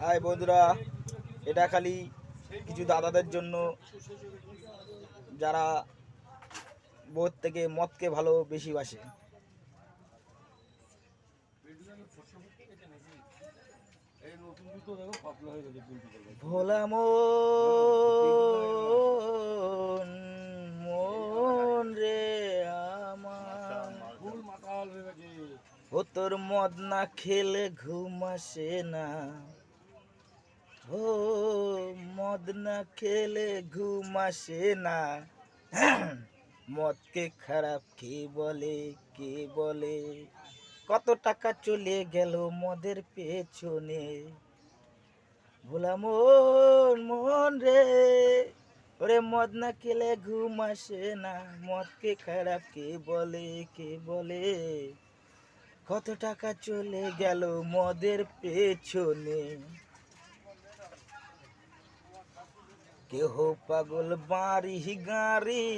High বন্ধুরা, এটা খালি কিছু দাদাদের জন্য। যারা বোধ থেকে মদকে ভালো বেশি বাসে। ভোলা মন রে আমার। ও তোর মদ না খেলে ঘুম আসে না। ও, মদ না খেলে ঘুম আসে না। মদকে খারাপ কে বলে কে বলে? কত টাকা চলে গেল মদের পেছনে? ভোলা মন মন রে। ওরে মদ না খেলে ঘুম আসে না। মদকে খারাপ কে বলে কে বলে? কত টাকা চলে গেল মদের পেছনে? কেহ পাগল বাড়ি গাড়ি